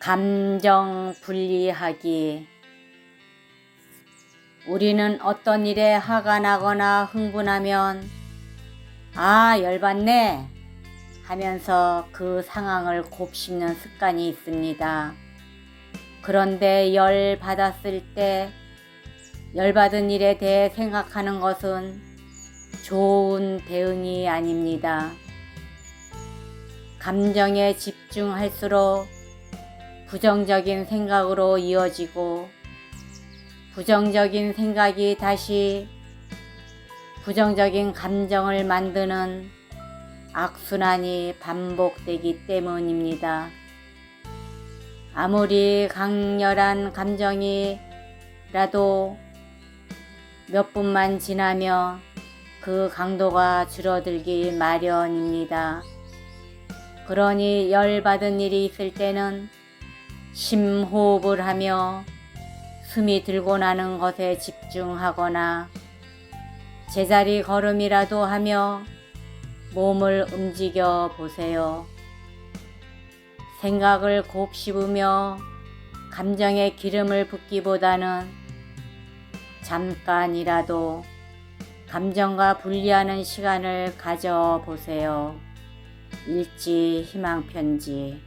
감정 분리하기 우리는 어떤 일에 화가 나거나 흥분하면 아 열받네 하면서 그 상황을 곱씹는 습관이 있습니다. 그런데 열 받았을 때 열받은 일에 대해 생각하는 것은 좋은 대응이 아닙니다. 감정에 집중할수록 부정적인 생각으로 이어지고 부정적인 생각이 다시 부정적인 감정을 만드는 악순환이 반복되기 때문입니다. 아무리 강렬한 감정이라도 몇 분만 지나며 그 강도가 줄어들기 마련입니다. 그러니 열받은 일이 있을 때는 심호흡을 하며 숨이 들고 나는 것에 집중하거나 제자리 걸음이라도 하며 몸을 움직여 보세요. 생각을 곱씹으며 감정에 기름을 붓기보다는 잠깐이라도 감정과 분리하는 시간을 가져보세요. 일지 희망 편지